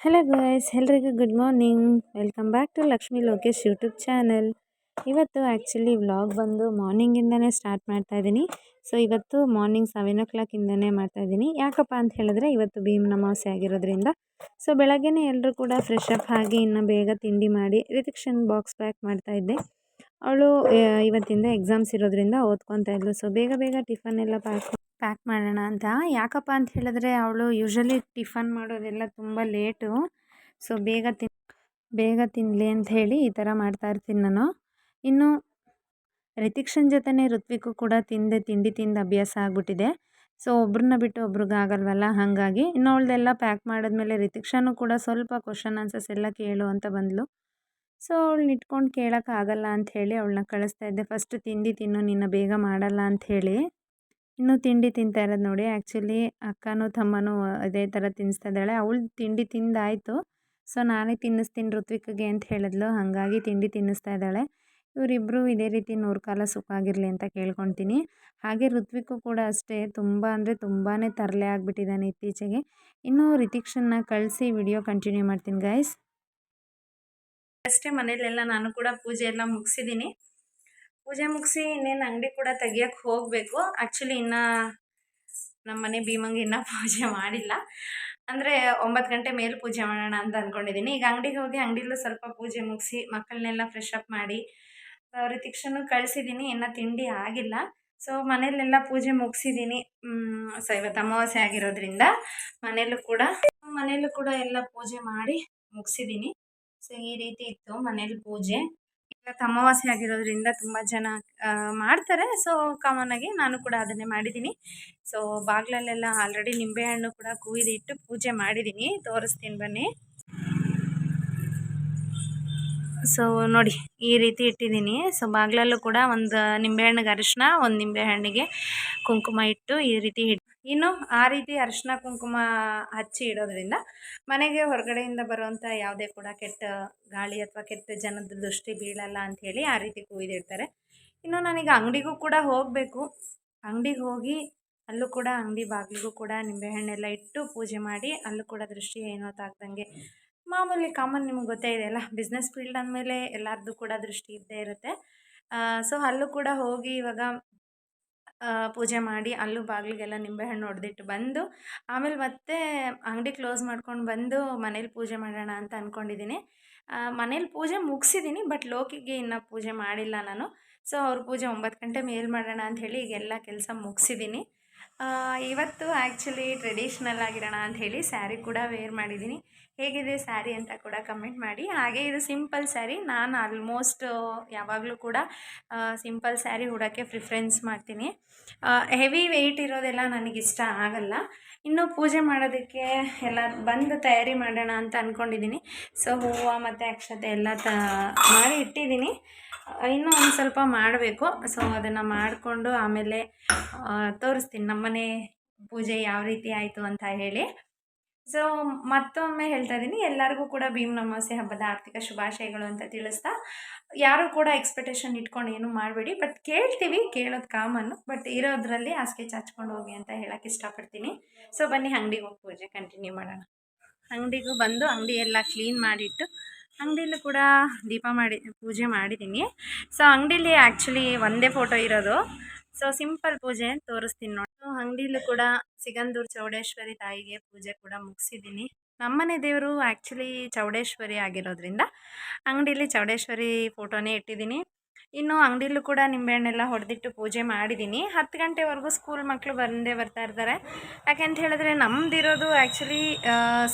Hello guys ಎಲ್ರಿಗೂ good morning welcome back to Lakshmi Lokesh YouTube channel ಇವತ್ತು actually vlog ಬಂದು ಮಾರ್ನಿಂಗಿಂದನೇ start ಮಾಡ್ತಾ ಇದ್ದೀನಿ ಸೊ ಇವತ್ತು ಮಾರ್ನಿಂಗ್ ಸೆವೆನ್ ಓ ಕ್ಲಾಕಿಂದನೇ ಮಾಡ್ತಾ ಇದ್ದೀನಿ ಯಾಕಪ್ಪ ಅಂತ ಹೇಳಿದ್ರೆ, ಇವತ್ತು ಭೀಮ್ ಅಮಾವಾಸ್ಯೆ ಆಗಿರೋದ್ರಿಂದ. ಸೊ ಬೆಳಗ್ಗೆನೇ ಎಲ್ಲರೂ ಕೂಡ ಫ್ರೆಶ್ ಅಪ್ ಆಗಿ ಇನ್ನು ಬೇಗ ತಿಂಡಿ ಮಾಡಿ ರಿತಿಕ್ಷನ್ ಬಾಕ್ಸ್ ಪ್ಯಾಕ್ ಮಾಡ್ತಾ ಇದ್ದೆ. ಅವಳು ಇವತ್ತಿಂದ ಎಕ್ಸಾಮ್ಸ್ ಇರೋದ್ರಿಂದ ಓದ್ಕೊತಾ ಇದ್ಲು. ಸೊ ಬೇಗ ಬೇಗ ಟಿಫನ್ ಎಲ್ಲ ಪ್ಯಾಕ್ ಪ್ಯಾಕ್ ಮಾಡೋಣ ಅಂತ. ಯಾಕಪ್ಪ ಅಂತ ಹೇಳಿದ್ರೆ ಅವಳು ಯೂಶ್ವಲಿ ಟಿಫನ್ ಮಾಡೋದೆಲ್ಲ ತುಂಬ ಲೇಟು ಸೊ ಬೇಗ ತಿನ್ ಬೇಗ ತಿನ್ನಲಿ ಅಂತ ಹೇಳಿ ಈ ಥರ ಮಾಡ್ತಾ ಇರ್ತೀನಿ ನಾನು. ಇನ್ನು ರಿತಿಕ್ಷನ್ ಜೊತೆನೇ ಋತ್ವಿಕು ಕೂಡ ತಿಂದೆ, ತಿಂಡಿ ತಿಂದು ಅಭ್ಯಾಸ ಆಗಿಬಿಟ್ಟಿದೆ. ಸೊ ಒಬ್ರನ್ನ ಬಿಟ್ಟು ಒಬ್ರಿಗೆ ಆಗಲ್ವಲ್ಲ? ಹಾಗಾಗಿ. ಇನ್ನು ಅವಳದೆಲ್ಲ ಪ್ಯಾಕ್ ಮಾಡಿದ್ಮೇಲೆ ರಿತಿಕ್ಷಾನು ಕೂಡ ಸ್ವಲ್ಪ ಕ್ವಶನ್ ಆನ್ಸರ್ಸ್ ಎಲ್ಲ ಕೇಳು ಅಂತ ಬಂದಳು ಸೊ ಅವಳನ್ನ ಇಟ್ಕೊಂಡು ಕೇಳೋಕ್ಕಾಗಲ್ಲ ಅಂಥೇಳಿ ಅವಳನ್ನ ಕಳಿಸ್ತಾ ಇದ್ದೆ. ಫಸ್ಟ್ ತಿಂಡಿ ತಿನ್ನು ನಿನ್ನ ಬೇಗ ಮಾಡಲ್ಲ ಅಂಥೇಳಿ ಇನ್ನೂ ತಿಂಡಿ ತಿಂತಾ ಇರೋದು ನೋಡಿ. ಆ್ಯಕ್ಚುಲಿ ಅಕ್ಕನೂ ತಮ್ಮನೂ ಅದೇ ಥರ ತಿನ್ನಿಸ್ತಾ ಇದ್ದಾಳೆ. ಅವಳು ತಿಂಡಿ ತಿಂದಾಯಿತು. ಸೊ, ನಾನೇ ತಿನ್ನಿಸ್ತೀನಿ ಋತ್ವಿಕ್ಗೆ ಅಂತ ಹೇಳಿದ್ಲು. ಹಾಗಾಗಿ ತಿಂಡಿ ತಿನ್ನಿಸ್ತಾ ಇದ್ದಾಳೆ. ಇವರಿಬ್ಬರು ಇದೇ ರೀತಿ ನೂರು ಕಾಲ ಸುಖ ಆಗಿರಲಿ ಅಂತ ಕೇಳ್ಕೊತೀನಿ. ಹಾಗೆ ಋತ್ವಿಕು ಕೂಡ ಅಷ್ಟೇ. ತುಂಬ ಅಂದರೆ ತುಂಬಾ ತರಲೆ ಆಗಿಬಿಟ್ಟಿದ್ದಾನೆ ಇತ್ತೀಚೆಗೆ. ಇನ್ನೂ ರಿತಿಕ್ಷನ್ನ ಕಳಿಸಿ ವಿಡಿಯೋ ಕಂಟಿನ್ಯೂ ಮಾಡ್ತೀನಿ ಗೈಸ್ ಅಷ್ಟೇ ಮನೇಲೆಲ್ಲ ನಾನು ಕೂಡ ಪೂಜೆ ಎಲ್ಲ ಮುಗಿಸಿದ್ದೀನಿ. ಪೂಜೆ ಮುಗಿಸಿ ಇನ್ನೇನು ಅಂಗಡಿ ಕೂಡ ತೆಗಿಯಕ್ಕೆ ಹೋಗಬೇಕು. ಆ್ಯಕ್ಚುಲಿ ಇನ್ನೂ ನಮ್ಮ ಮನೆ ಭೀಮಂಗೆ ಇನ್ನೂ ಪೂಜೆ ಮಾಡಿಲ್ಲ. ಅಂದರೆ ಒಂಬತ್ತು ಗಂಟೆ ಮೇಲೆ ಪೂಜೆ ಮಾಡೋಣ ಅಂತ ಅಂದ್ಕೊಂಡಿದ್ದೀನಿ ಈಗ ಅಂಗಡಿಗೆ ಹೋಗಿ ಅಂಗಡಿಲೂ ಸ್ವಲ್ಪ ಪೂಜೆ ಮುಗಿಸಿ ಮಕ್ಕಳನ್ನೆಲ್ಲ ಫ್ರೆಶ್ ಅಪ್ ಮಾಡಿ ರಿತಿಕ್ಷನು ಕಳಿಸಿದ್ದೀನಿ ಇನ್ನೂ ತಿಂಡಿ ಆಗಿಲ್ಲ. ಸೊ ಮನೇಲೆಲ್ಲ ಪೂಜೆ ಮುಗಿಸಿದ್ದೀನಿ ಸೊ ಇವತ್ತು ಅಮಾವಾಸ್ಯೆ ಆಗಿರೋದ್ರಿಂದ ಮನೆಯಲ್ಲೂ ಕೂಡ ಮನೆಯಲ್ಲೂ ಕೂಡ ಎಲ್ಲ ಪೂಜೆ ಮಾಡಿ ಮುಗಿಸಿದ್ದೀನಿ ಸೊ ಈ ರೀತಿ ಇತ್ತು ಮನೇಲಿ ಪೂಜೆ. ಇವತ್ತು ಅಮಾವಾಸ್ಯೆ ಆಗಿರೋದ್ರಿಂದ ತುಂಬ ಜನ ಮಾಡ್ತಾರೆ. ಸೊ ಕಾಮನ್ ಆಗಿ ನಾನು ಕೂಡ ಅದನ್ನೇ ಮಾಡಿದ್ದೀನಿ ಸೊ ಬಾಗ್ಲಲ್ಲೆಲ್ಲ ಆಲ್ರೆಡಿ ನಿಂಬೆಹಣ್ಣು ಕೂಡ ಕುಯ್ದಿಟ್ಟು ಪೂಜೆ ಮಾಡಿದ್ದೀನಿ ತೋರಿಸ್ತೀನಿ ಬನ್ನಿ. ಸೊ ನೋಡಿ, ಈ ರೀತಿ ಇಟ್ಟಿದ್ದೀನಿ ಸೊ ಬಾಗ್ಲಲ್ಲೂ ಕೂಡ ಒಂದು ನಿಂಬೆಹಣ್ಣಿಗೆ ಅರಿಶಿನ ಒಂದು ನಿಂಬೆಹಣ್ಣಿಗೆ ಕುಂಕುಮ ಇಟ್ಟು ಈ ರೀತಿ ಇನ್ನು ಆ ರೀತಿ ಅರಿಶಿನ ಕುಂಕುಮ ಹಚ್ಚಿ ಇಡೋದ್ರಿಂದ ಮನೆಗೆ ಹೊರಗಡೆಯಿಂದ ಬರುವಂಥ ಯಾವುದೇ ಕೂಡ ಕೆಟ್ಟ ಗಾಳಿ ಅಥವಾ ಕೆಟ್ಟ ಜನದ ದೃಷ್ಟಿ ಬೀಳಲ್ಲ ಅಂಥೇಳಿ ಆ ರೀತಿ ಕುಯ್ದಿಡ್ತಾರೆ ಇನ್ನು ನನಗೆ ಅಂಗಡಿಗೂ ಕೂಡ ಹೋಗಬೇಕು. ಅಂಗಡಿಗೆ ಹೋಗಿ ಅಲ್ಲೂ ಕೂಡ ಅಂಗಡಿ ಬಾಗಿಲಿಗೂ ಕೂಡ ನಿಂಬೆಹಣ್ಣೆಲ್ಲ ಇಟ್ಟು ಪೂಜೆ ಮಾಡಿ ಅಲ್ಲೂ ಕೂಡ ದೃಷ್ಟಿ ಏನೋ ತಾಗ್ದಂಗೆ ಮಾಮೂಲಿ ಕಾಮನ್ ನಿಮ್ಗೆ ಗೊತ್ತೇ ಇದೆಯಲ್ಲ ಬಿಸ್ನೆಸ್ ಫೀಲ್ಡ್ ಅಂದಮೇಲೆ ಎಲ್ಲರದ್ದು ಕೂಡ ದೃಷ್ಟಿ ಇದ್ದೇ ಇರುತ್ತೆ. ಸೊ ಅಲ್ಲೂ ಕೂಡ ಹೋಗಿ ಇವಾಗ ಪೂಜೆ ಮಾಡಿ ಅಲ್ಲೂ ಬಾಗಿಲಿಗೆಲ್ಲ ನಿಂಬೆಹಣ್ಣು ಹೊಡೆದಿಟ್ಟು ಬಂದು, ಆಮೇಲೆ ಮತ್ತೆ ಅಂಗಡಿ ಕ್ಲೋಸ್ ಮಾಡ್ಕೊಂಡು ಬಂದು ಮನೇಲಿ ಪೂಜೆ ಮಾಡೋಣ ಅಂತ ಅಂದ್ಕೊಂಡಿದ್ದೀನಿ ಮನೇಲಿ ಪೂಜೆ ಮುಗಿಸಿದ್ದೀನಿ ಬಟ್ ಲೋಕಿಗೆ ಇನ್ನೂ ಪೂಜೆ ಮಾಡಿಲ್ಲ ನಾನು. ಸೊ ಅವ್ರ ಪೂಜೆ ಒಂಬತ್ತು ಗಂಟೆ ಮೇಲೆ ಮಾಡೋಣ ಅಂಥೇಳಿ ಈಗೆಲ್ಲ ಕೆಲಸ ಮುಗಿಸಿದ್ದೀನಿ. ಇವತ್ತು ಆ್ಯಕ್ಚುಲಿ ಟ್ರೆಡಿಷ್ನಲ್ ಆಗಿರೋಣ ಅಂತ ಹೇಳಿ ಸ್ಯಾರಿ ಕೂಡ ವೇರ್ ಮಾಡಿದ್ದೀನಿ. ಹೇಗಿದೆ ಸ್ಯಾರಿ ಅಂತ ಕೂಡ ಕಮೆಂಟ್ ಮಾಡಿ. ಹಾಗೆ ಇದು ಸಿಂಪಲ್ ಸ್ಯಾರಿ ನಾನು ಆಲ್ಮೋಸ್ಟ್ ಯಾವಾಗಲೂ ಕೂಡ ಸಿಂಪಲ್ ಸ್ಯಾರಿ ಉಡೋಕ್ಕೆ ಪ್ರಿಫರೆನ್ಸ್ ಮಾಡ್ತೀನಿ. ಹೆವಿ ವೆಯ್ಟ್ ಇರೋದೆಲ್ಲ ನನಗಿಷ್ಟ ಆಗಲ್ಲ. ಇನ್ನು ಪೂಜೆ ಮಾಡೋದಕ್ಕೆ ಎಲ್ಲ ಬಂದು ತಯಾರಿ ಮಾಡೋಣ ಅಂತ ಅಂದ್ಕೊಂಡಿದ್ದೀನಿ ಸೊ ಹೂವು ಮತ್ತು ಅಕ್ಷತೆ ಎಲ್ಲ ತ, ಮಾಡಿ ಇಟ್ಟಿದ್ದೀನಿ. ಇನ್ನೂ ಒಂದು ಸ್ವಲ್ಪ ಮಾಡಬೇಕು. ಸೊ ಅದನ್ನು ಮಾಡಿಕೊಂಡು ಆಮೇಲೆ ತೋರಿಸ್ತೀನಿ ನಮ್ಮನೆ ಪೂಜೆ ಯಾವ ರೀತಿ ಆಯಿತು ಅಂತ ಹೇಳಿ. ಸೊ ಮತ್ತೊಮ್ಮೆ ಹೇಳ್ತಾ ಇದ್ದೀನಿ, ಎಲ್ಲರಿಗೂ ಕೂಡ ಭೀಮ್ ಅಮಾವಾಸ್ಯೆ ಹಬ್ಬದ ಆರ್ಥಿಕ ಶುಭಾಶಯಗಳು ಅಂತ ತಿಳಿಸ್ತಾ. ಯಾರು ಕೂಡ ಎಕ್ಸ್ಪೆಕ್ಟೇಷನ್ ಇಟ್ಕೊಂಡು ಏನು ಮಾಡಬೇಡಿ ಬಟ್ ಕೇಳ್ತೀವಿ, ಕೇಳೋದು ಕಾಮನ್ನು ಬಟ್ ಇರೋದ್ರಲ್ಲಿ ಹಾಸಿಗೆ ಚಾಚ್ಕೊಂಡು ಹೋಗಿ ಅಂತ ಹೇಳಕ್ಕೆ ಇಷ್ಟಪಡ್ತೀನಿ. ಸೊ ಬನ್ನಿ, ಅಂಗಡಿಗೆ ಹೋಗಿ ಪೂಜೆ ಕಂಟಿನ್ಯೂ ಮಾಡೋಣ. ಅಂಗಡಿಗೂ ಬಂದು ಅಂಗಡಿ ಎಲ್ಲ ಕ್ಲೀನ್ ಮಾಡಿಟ್ಟು ಅಂಗಡಿಲೂ ಕೂಡ ದೀಪ ಮಾಡಿ, ಪೂಜೆ ಮಾಡಿದ್ದೀನಿ ಸೊ ಅಂಗಡಿಲಿ ಆ್ಯಕ್ಚುಲಿ ಒಂದೇ ಫೋಟೋ ಇರೋದು. ಸೊ ಸಿಂಪಲ್ ಪೂಜೆ ತೋರಿಸ್ತೀನಿ ನೋಡಿ. ಅಂಗಡಿಲೂ ಕೂಡ ಸಿಗಂದೂರು ಚೌಡೇಶ್ವರಿ ತಾಯಿಗೆ ಪೂಜೆ ಕೂಡ ಮುಗಿಸಿದ್ದೀನಿ ನಮ್ಮನೆ ದೇವರು ಆ್ಯಕ್ಚುಲಿ ಚೌಡೇಶ್ವರಿ ಆಗಿರೋದ್ರಿಂದ ಅಂಗಡಿಲಿ ಚೌಡೇಶ್ವರಿ ಫೋಟೋನೇ ಇಟ್ಟಿದ್ದೀನಿ ಇನ್ನು ಅಂಗಡಿಲೂ ಕೂಡ ನಿಂಬೆಹಣ್ಣೆಲ್ಲ ಹೊಡೆದಿಟ್ಟು ಪೂಜೆ ಮಾಡಿದ್ದೀನಿ ಹತ್ತು ಗಂಟೆವರೆಗೂ ಸ್ಕೂಲ್ ಮಕ್ಕಳು ಬಂದೇ ಬರ್ತಾ ಇರ್ತಾರೆ. ಯಾಕೆಂತ ಹೇಳಿದ್ರೆ ನಮ್ಮದಿರೋದು ಆ್ಯಕ್ಚುಲಿ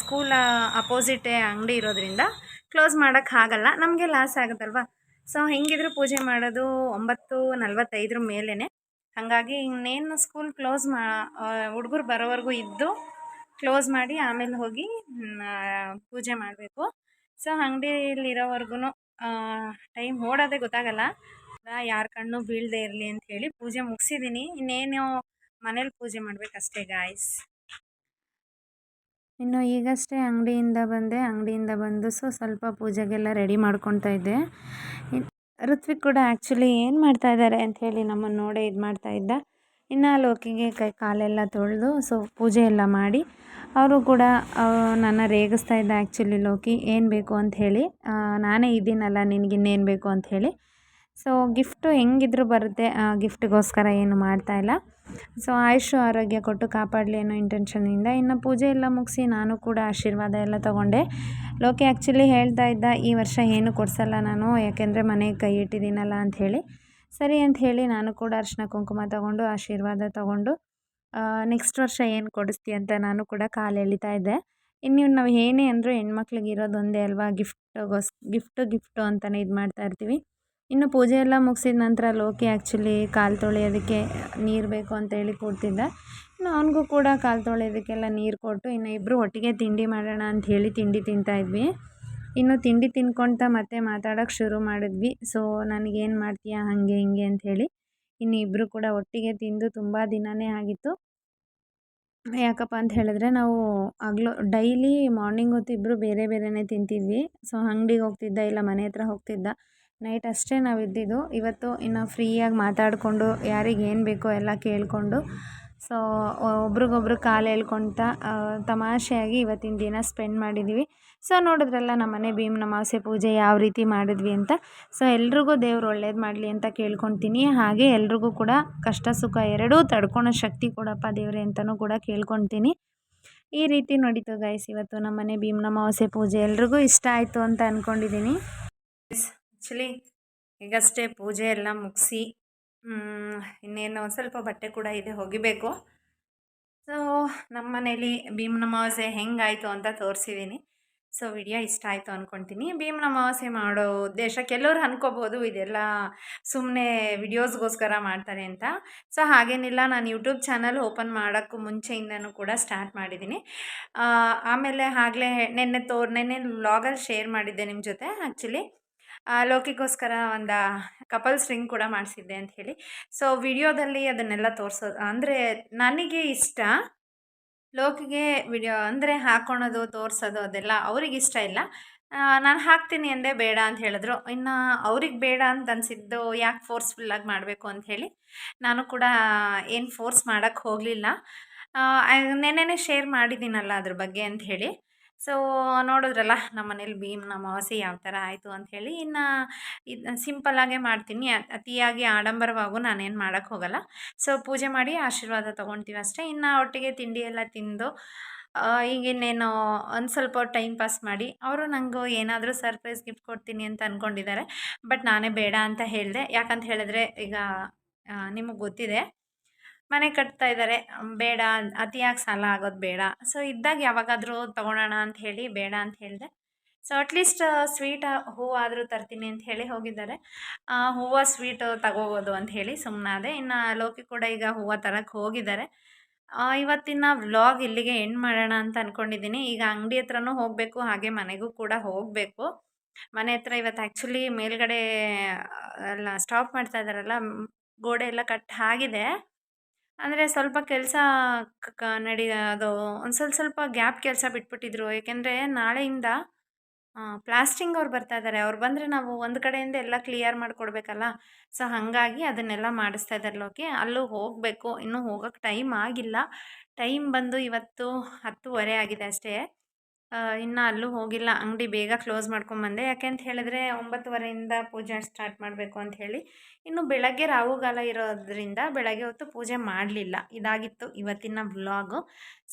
ಸ್ಕೂಲ್ ಅಪೋಸಿಟೇ ಅಂಗಡಿ ಇರೋದ್ರಿಂದ ಕ್ಲೋಸ್ ಮಾಡೋಕ್ಕಾಗಲ್ಲ ನಮಗೆ ಲಾಸ್ ಆಗುತ್ತಲ್ವ? ಸೊ ಹೆಂಗಿದ್ರು ಪೂಜೆ ಮಾಡೋದು ಒಂಬತ್ತು ನಲ್ವತ್ತೈದರ ಮೇಲೇ ಹಾಗಾಗಿ ಇನ್ನೇನು ಸ್ಕೂಲ್ ಕ್ಲೋಸ್ ಮಾ ಹುಡುಗರು ಬರೋವರೆಗೂ ಇದ್ದು ಕ್ಲೋಸ್ ಮಾಡಿ ಆಮೇಲೆ ಹೋಗಿ ಪೂಜೆ ಮಾಡಬೇಕು. ಸೊ ಅಂಗಡಿಲಿರೋವರೆಗೂ ಟೈಮ್ ಓಡೋದೇ ಗೊತ್ತಾಗಲ್ಲ. ಯಾರ ಕಣ್ಣು ಬೀಳದೆ ಇರಲಿ ಅಂತ ಹೇಳಿ ಪೂಜೆ ಮುಗಿಸಿದ್ದೀನಿ ಇನ್ನೇನು ಮನೇಲಿ ಪೂಜೆ ಮಾಡಬೇಕಷ್ಟೇ ಗಾಯ್ಸ್ ಇನ್ನು ಈಗಷ್ಟೇ ಅಂಗಡಿಯಿಂದ ಬಂದೆ. ಅಂಗಡಿಯಿಂದ ಬಂದು ಸೊ ಸ್ವಲ್ಪ ಪೂಜೆಗೆಲ್ಲ ರೆಡಿ ಮಾಡ್ಕೊತಾ ಇದ್ದೆ. ಋತ್ವಿಕ್ ಕೂಡ ಆ್ಯಕ್ಚುಲಿ ಏನು ಮಾಡ್ತಾ ಇದ್ದಾರೆ ಅಂಥೇಳಿ ನಮ್ಮನ್ನು ನೋಡೇ ಇದು ಮಾಡ್ತಾ ಇದ್ದ. ಇನ್ನು ಲೋಕಿಗೆ ಕೈ ಕಾಲೆಲ್ಲ ತೊಳೆದು ಸೊ ಪೂಜೆ ಎಲ್ಲ ಮಾಡಿ ಅವರು ಕೂಡ ನನ್ನ ರೇಗಿಸ್ತಾ ಇದ್ದ ಆ್ಯಕ್ಚುಲಿ ಲೋಕಿ, ಏನು ಬೇಕು ಅಂತ ಹೇಳಿ ನಾನೇ ಇದ್ದೀನಲ್ಲ ನಿನಗೆ ಇನ್ನೇನು ಬೇಕು ಅಂತ ಹೇಳಿ. ಸೊ ಗಿಫ್ಟು ಹೆಂಗಿದ್ರು ಬರುತ್ತೆ ಗಿಫ್ಟಿಗೋಸ್ಕರ ಏನು ಮಾಡ್ತಾ ಇಲ್ಲ. ಸೊ ಆಯುಷು ಆರೋಗ್ಯ ಕೊಟ್ಟು ಕಾಪಾಡಲಿ ಅನ್ನೋ ಇಂಟೆನ್ಷನಿಂದ ಇನ್ನು ಪೂಜೆ ಎಲ್ಲ ಮುಗಿಸಿ ನಾನು ಕೂಡ ಆಶೀರ್ವಾದ ಎಲ್ಲ ತೊಗೊಂಡೆ. ಲೋಕಿ ಆ್ಯಕ್ಚುಲಿ ಹೇಳ್ತಾ ಇದ್ದ, ಈ ವರ್ಷ ಏನು ಕೊಡಿಸಲ್ಲ ನಾನು, ಯಾಕೆಂದರೆ ಮನೆಗೆ ಕೈ ಇಟ್ಟಿದ್ದೀನಲ್ಲ ಅಂಥೇಳಿ ಸರಿ ಅಂತ ಹೇಳಿ ನಾನು ಕೂಡ ಅರಿಶಿನ ಕುಂಕುಮ ತೊಗೊಂಡು, ಆಶೀರ್ವಾದ ತೊಗೊಂಡು ನೆಕ್ಸ್ಟ್ ವರ್ಷ ಏನು ಕೊಡಿಸ್ತೀಯ ಅಂತ ನಾನು ಕೂಡ ಕಾಲು ಎಳಿತಾ ಇದ್ದೆ. ಇನ್ನು ನಾವು ಏನೇ ಅಂದರೂ ಹೆಣ್ಮಕ್ಳಿಗೆ ಇರೋದು ಒಂದೇ ಅಲ್ವಾ? ಗಿಫ್ಟ್ಗೋಸ್ ಗಿಫ್ಟು ಗಿಫ್ಟು ಅಂತಲೇ ಇದು ಮಾಡ್ತಾ ಇರ್ತೀವಿ. ಇನ್ನು ಪೂಜೆ ಎಲ್ಲ ಮುಗಿಸಿದ ನಂತರ ಲೋಕಿ ಆ್ಯಕ್ಚುಲಿ ಕಾಲು ತೊಳೆಯೋದಕ್ಕೆ ನೀರು ಬೇಕು ಅಂತೇಳಿ ಕೂಡ್ತಿದ್ದ. ಇನ್ನು ಅವನಿಗೂ ಕೂಡ ಕಾಲು ತೊಳೆಯೋದಕ್ಕೆಲ್ಲ ನೀರು ಕೊಟ್ಟು ಇನ್ನು ಇಬ್ಬರು ಒಟ್ಟಿಗೆ ತಿಂಡಿ ಮಾಡೋಣ ಅಂತ ಹೇಳಿ ತಿಂಡಿ ತಿಂತಾ ಇದ್ವಿ. ಇನ್ನು ತಿಂಡಿ ತಿನ್ಕೊಳ್ತಾ ಮತ್ತೆ ಮಾತಾಡೋಕ್ಕೆ ಶುರು ಮಾಡಿದ್ವಿ. ಸೊ ನನಗೇನು ಮಾಡ್ತೀಯಾ? ಹಾಗೆ, ಹಿಂಗೆ ಅಂತ ಹೇಳಿ ಇನ್ನು ಕೂಡ ಒಟ್ಟಿಗೆ ತಿಂದು ತುಂಬ ದಿನವೇ ಆಗಿತ್ತು. ಯಾಕಪ್ಪ ಅಂತ ಹೇಳಿದ್ರೆ ನಾವು ಹಗ್ಲು ಡೈಲಿ ಮಾರ್ನಿಂಗ್ ಹೊತ್ತು ಇಬ್ಬರು ಬೇರೆ ಬೇರೆನೇ ತಿಂತಿದ್ವಿ. ಸೊ, ಅಂಗ್ಡಿಗೆ ಹೋಗ್ತಿದ್ದ ಇಲ್ಲ ಮನೆ ಹತ್ರ ಹೋಗ್ತಿದ್ದ. ನೈಟ್ ಅಷ್ಟೇ ನಾವು ಇದ್ದಿದ್ದು ಇವತ್ತು ಇನ್ನು ಫ್ರೀಯಾಗಿ ಮಾತಾಡಿಕೊಂಡು ಯಾರಿಗೆ ಏನು ಬೇಕೋ ಎಲ್ಲ ಕೇಳಿಕೊಂಡು. ಸೊ, ಒಬ್ರಿಗೊಬ್ರು ಕಾಲು ಎಳ್ಕೊಳ್ತಾ ತಮಾಷೆಯಾಗಿ ಇವತ್ತಿನ ದಿನ ಸ್ಪೆಂಡ್ ಮಾಡಿದ್ದೀವಿ ಸೊ ನೋಡಿದ್ರಲ್ಲ ನಮ್ಮ ಮನೆ ಭೀಮ್ ಅಮಾವಾಸ್ಯೆ ಪೂಜೆ ಯಾವ ರೀತಿ ಮಾಡಿದ್ವಿ ಅಂತ. ಸೊ ಎಲ್ರಿಗೂ ದೇವ್ರು ಒಳ್ಳೇದು ಮಾಡಲಿ ಅಂತ ಕೇಳ್ಕೊತೀನಿ. ಹಾಗೆ ಎಲ್ರಿಗೂ ಕೂಡ ಕಷ್ಟ ಸುಖ ಎರಡೂ ತಡ್ಕೊಳೋ ಶಕ್ತಿ ಕೊಡಪ್ಪ ದೇವ್ರೆ ಅಂತಲೂ ಕೂಡ ಕೇಳ್ಕೊತೀನಿ. ಈ ರೀತಿ ನೋಡಿತು ಗೈಸ್ ಇವತ್ತು ನಮ್ಮ ಮನೆ ಭೀಮ್ನ ಅಮಾವಾಸ್ಯೆ ಪೂಜೆ ಎಲ್ರಿಗೂ ಇಷ್ಟ ಆಯಿತು ಅಂತ ಅಂದ್ಕೊಂಡಿದ್ದೀನಿ ಆ್ಯಕ್ಚುಲಿ ಈಗಷ್ಟೇ ಪೂಜೆ ಎಲ್ಲ ಮುಗಿಸಿ ಇನ್ನೇನು ಒಂದು ಸ್ವಲ್ಪ ಬಟ್ಟೆ ಕೂಡ ಇದೆ ಒಗಿಬೇಕು ಸೊ ನಮ್ಮ ಮನೇಲಿ ಭೀಮನ ಅಮಾವಾಸ್ಯೆ ಹೆಂಗಾಯಿತು ಅಂತ ತೋರಿಸಿದ್ದೀನಿ ಸೊ ವಿಡಿಯೋ ಇಷ್ಟ ಆಯಿತು ಅಂದ್ಕೊತೀನಿ ಭೀಮನ ಅಮಾವಾಸ್ಯೆ ಮಾಡೋ ಉದ್ದೇಶ ಕೆಲವ್ರು ಅನ್ಕೋಬೋದು ಇದೆಲ್ಲ ಸುಮ್ಮನೆ ವಿಡಿಯೋಸ್ಗೋಸ್ಕರ ಮಾಡ್ತಾರೆ ಅಂತ. ಸೊ ಹಾಗೇನಿಲ್ಲ, ನಾನು ಯೂಟ್ಯೂಬ್ ಚಾನಲ್ ಓಪನ್ ಮಾಡೋಕ್ಕೂ ಮುಂಚೆಯಿಂದನೂ ಕೂಡ ಸ್ಟಾರ್ಟ್ ಮಾಡಿದ್ದೀನಿ. ಆಮೇಲೆ ಆಗಲೇ ನೆನ್ನೆ ತೋರ್ ನೆನ್ನೆ ವ್ಲಾಗಲ್ಲಿ ಶೇರ್ ಮಾಡಿದ್ದೆ ನಿಮ್ಮ ಜೊತೆ ಆ್ಯಕ್ಚುಲಿ ಲೋಕಿಗೋಸ್ಕರ ಒಂದು ಕಪಲ್ಸ್ ರಿಂಗ್ ಕೂಡ ಮಾಡಿಸಿದ್ದೆ ಅಂತ ಹೇಳಿ. ಸೊ ವಿಡಿಯೋದಲ್ಲಿ ಅದನ್ನೆಲ್ಲ ತೋರಿಸೋದು ಅಂದರೆ ನನಗೆ ಇಷ್ಟ. ಲೋಕಿಗೆ ವಿಡಿಯೋ ಅಂದರೆ ಹಾಕ್ಕೊಳೋದು ತೋರಿಸೋದು ಅದೆಲ್ಲ ಅವ್ರಿಗೆ ಇಷ್ಟ ಇಲ್ಲ. ನಾನು ಹಾಕ್ತೀನಿ ಅಂದೆ ಬೇಡ ಅಂತ ಹೇಳಿದ್ರು. ಇನ್ನು ಅವ್ರಿಗೆ ಬೇಡ ಅಂತ ಅನಿಸಿದ್ದು ಯಾಕೆ ಫೋರ್ಸ್ಫುಲ್ಲಾಗಿ ಮಾಡಬೇಕು ಅಂತ ಹೇಳಿ ನಾನು ಕೂಡ ಏನು ಫೋರ್ಸ್ ಮಾಡೋಕ್ಕೆ ಹೋಗಲಿಲ್ಲ. ನೆನ್ನೆನೇ ಶೇರ್ ಮಾಡಿದ್ದೀನಲ್ಲ ಅದ್ರ ಬಗ್ಗೆ ಅಂತ ಹೇಳಿ. ಸೊ, ನೋಡಿದ್ರಲ್ಲ ನಮ್ಮ ಮನೇಲಿ ಭೀಮ್ ಅಮಾವಾಸ್ಯೆ ಯಾವ ಥರ ಆಯಿತು ಅಂಥೇಳಿ ಇನ್ನು ಇದು ಸಿಂಪಲ್ಲಾಗೇ ಮಾಡ್ತೀನಿ. ಅತಿಯಾಗಿ ಆಡಂಬರವಾಗೂ ನಾನೇನು ಮಾಡೋಕ್ಕೆ ಹೋಗಲ್ಲ. ಸೊ, ಪೂಜೆ ಮಾಡಿ ಆಶೀರ್ವಾದ ತೊಗೊಳ್ತೀವಿ ಅಷ್ಟೇ. ಇನ್ನು ಒಟ್ಟಿಗೆ ತಿಂಡಿ ಎಲ್ಲ ತಿಂದು ಈಗಿನ್ನೇನು ಒಂದು ಸ್ವಲ್ಪ ಟೈಮ್ ಪಾಸ್ ಮಾಡಿ, ಅವರು ನನಗೂ ಏನಾದರೂ ಸರ್ಪ್ರೈಸ್ ಗಿಫ್ಟ್ ಕೊಡ್ತೀನಿ ಅಂತ ಅಂದ್ಕೊಂಡಿದ್ದಾರೆ ಬಟ್ ನಾನೇ ಬೇಡ ಅಂತ ಹೇಳಿದೆ. ಯಾಕಂತ ಹೇಳಿದ್ರೆ ಈಗ ನಿಮಗೆ ಗೊತ್ತಿದೆ. ಮನೆ ಕಟ್ತಾ ಇದ್ದಾರೆ ಬೇಡ, ಅತಿಯಾಗಿ ಸಾಲ ಆಗೋದು ಬೇಡ. ಸೊ ಇದ್ದಾಗ ಯಾವಾಗಾದರೂ ತೊಗೊಳೋಣ ಅಂತ ಹೇಳಿ, ಬೇಡ ಅಂತ ಹೇಳಿದೆ. ಸೊ ಅಟ್ಲೀಸ್ಟ್ ಸ್ವೀಟ್ ಹೂವಾದರೂ ತರ್ತೀನಿ ಅಂತ ಹೇಳಿ ಹೋಗಿದ್ದಾರೆ. ಹೂವು ಸ್ವೀಟ್ ತಗೋಬೋದು ಅಂತ ಹೇಳಿ ಸುಮ್ಮನಾದೆ ಇನ್ನು ಲೋಕಿ ಕೂಡ ಈಗ ಹೂವು ತರಕ್ಕೆ ಹೋಗಿದ್ದಾರೆ. ಇವತ್ತಿನ ವ್ಲಾಗ್ ಇಲ್ಲಿಗೆ ಎಂಡ್ ಮಾಡೋಣ ಅಂತ ಅಂದ್ಕೊಂಡಿದ್ದೀನಿ ಈಗ ಅಂಗಡಿ ಹತ್ರನೂ ಹೋಗಬೇಕು, ಹಾಗೆ ಮನೆಗೂ ಕೂಡ ಹೋಗಬೇಕು. ಮನೆ ಹತ್ರ ಇವತ್ತು ಆ್ಯಕ್ಚುಲಿ ಮೇಲ್ಗಡೆ ಎಲ್ಲ ಸ್ಟಾಪ್ ಮಾಡ್ತಾ ಇದ್ದಾರಲ್ಲ ಗೋಡೆ ಎಲ್ಲ ಕಟ್ ಆಗಿದೆ. ಅಂದರೆ ಸ್ವಲ್ಪ ಕೆಲಸ ಕ ನಡಿ, ಅದು ಒಂದು ಸ್ವಲ್ಪ ಸ್ವಲ್ಪ ಗ್ಯಾಪ್ ಕೆಲಸ ಬಿಟ್ಬಿಟ್ಟಿದ್ರು. ಏಕೆಂದರೆ ನಾಳೆಯಿಂದ ಪ್ಲಾಸ್ಟಿಂಗ್ ಅವ್ರು ಬರ್ತಾ ಇದ್ದಾರೆ ಅವ್ರು ಬಂದರೆ ನಾವು ಒಂದು ಕಡೆಯಿಂದ ಎಲ್ಲ ಕ್ಲಿಯರ್ ಮಾಡಿಕೊಡ್ಬೇಕಲ್ಲ. ಸೊ, ಹಾಗಾಗಿ ಅದನ್ನೆಲ್ಲ ಮಾಡಿಸ್ತಾ ಇದ್ದಾರೆ ಲೋಕಿ. ಅಲ್ಲೂ ಹೋಗಬೇಕು. ಇನ್ನೂ ಹೋಗೋಕ್ಕೆ ಟೈಮ್ ಆಗಿಲ್ಲ. ಟೈಮ್ ಬಂದು ಇವತ್ತು ಹತ್ತುವರೆ ಆಗಿದೆ ಅಷ್ಟೇ. ಇನ್ನು ಅಲ್ಲೂ ಹೋಗಿಲ್ಲ. ಅಂಗಡಿ ಬೇಗ ಕ್ಲೋಸ್ ಮಾಡ್ಕೊಂಬಂದೆ ಯಾಕೆ ಅಂತ ಹೇಳಿದ್ರೆ ಒಂಬತ್ತುವರೆಯಿಂದ ಪೂಜೆ ಸ್ಟಾರ್ಟ್ ಮಾಡಬೇಕು ಅಂತ ಹೇಳಿ. ಇನ್ನು ಬೆಳಗ್ಗೆ ರಾಹುಗಾಲ ಇರೋದ್ರಿಂದ ಬೆಳಗ್ಗೆ ಹೊತ್ತು ಪೂಜೆ ಮಾಡಲಿಲ್ಲ. ಇದಾಗಿತ್ತು ಇವತ್ತಿನ ವ್ಲಾಗು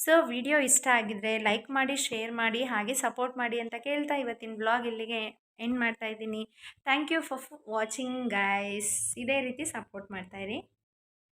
ಸೊ ವಿಡಿಯೋ ಇಷ್ಟ ಆಗಿದ್ರೆ ಲೈಕ್ ಮಾಡಿ ಶೇರ್ ಮಾಡಿ, ಹಾಗೆ ಸಪೋರ್ಟ್ ಮಾಡಿ ಅಂತ ಕೇಳ್ತಾ ಇವತ್ತಿನ ವ್ಲಾಗ್ ಇಲ್ಲಿಗೆ ಎಂಡ್ ಮಾಡ್ತಾ ಇದ್ದೀನಿ. Thank you for watching guys ಇದೇ ರೀತಿ ಸಪೋರ್ಟ್ ಮಾಡ್ತಾಯಿರಿ